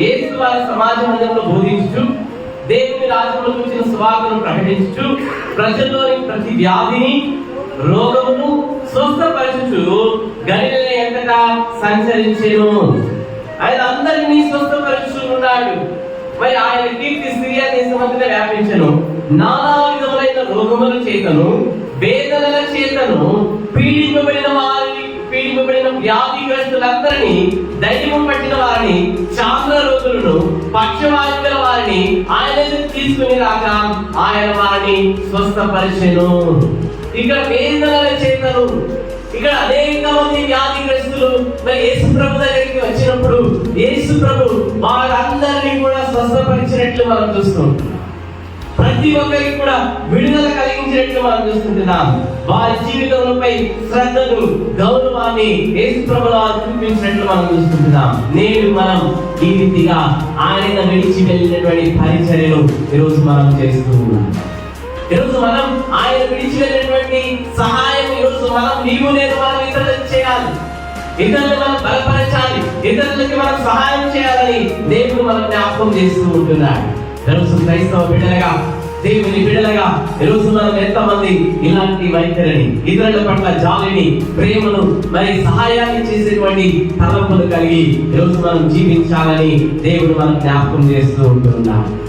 యేసు వారి సమాజ మందిరంలో బోధించు దేవుని రాజ్యంలో చూసిన సువార్తను ప్రకటించు ప్రజల్లోని ప్రతి వ్యాధిని రోగమును స్వస్థపరచుచు గలిలే ఎంతగా సంచరించెను. ఆయన అందరినీ స్వస్థపరచు ఉన్నాడు. మరి ఆయన కీర్తి సిరియా దేశమంతటా వ్యాపించను. నానా విధములైన రోగముల చేతను వేదనల చేతను పీడింపబడిన వారిని పీడింపబడిన వ్యాధిగ్రస్తులందరినీ దైవం పట్టిన వారిని రోగులను వారిని ఆయన తీసుకుని రాక ఆయన వారిని స్వస్థపరిచెను. ఇక్కడ వేదనల చేతను ఇక్కడ అనేక మంది వ్యాధిగ్రస్తులు మరి యేసు ప్రభు దగ్గరికి వచ్చినప్పుడు యేసు ప్రభు వారందరినీ కూడా స్వస్థపరిచినట్లు మనం చూస్తాం ప్రతి ఒక్కరికి కూడా విడుదల కలిగించినట్లు మనం చూస్తుంటున్నాం. వారి జీవితంపై శ్రద్ధను గౌరవాన్ని యేసు ప్రభుల చూపించినట్లు మనం చూస్తుంటున్నాం. నేడు మనం ఈ రీతిగా ఆయన విడిచి వెళ్ళినటువంటి పరిచర్యలు ఈరోజు మనం చేస్తూ ఉన్నాం. ఈరోజు మనం ఆయన విడిచి వెళ్ళినటువంటి సహాయం ఈరోజు మనం నీవు నేను మనం ఇతరులకు చేయాలి. ఇతరులను మనం బలపరచాలి. ఇతరులకి మనం సహాయం చేయాలని దేవుడు మనం జ్ఞాపకం చేస్తూ ఉంటున్నాడు. ఈరోజు క్రైస్తవ బిడ్డలుగా దేవుని బిడ్డలుగా ఎరుగుతున్నారు ఎంతమంది ఇలాంటి వైఖరిని ఇతరుల పట్ల జాలిని ప్రేమను మరి సహాయాన్ని చేసేటువంటి తలంపులు కలిగి ఎరుగుతున్నారు జీవించాలని దేవుడు మనం జ్ఞాపకం చేస్తూ ఉంటున్నాడు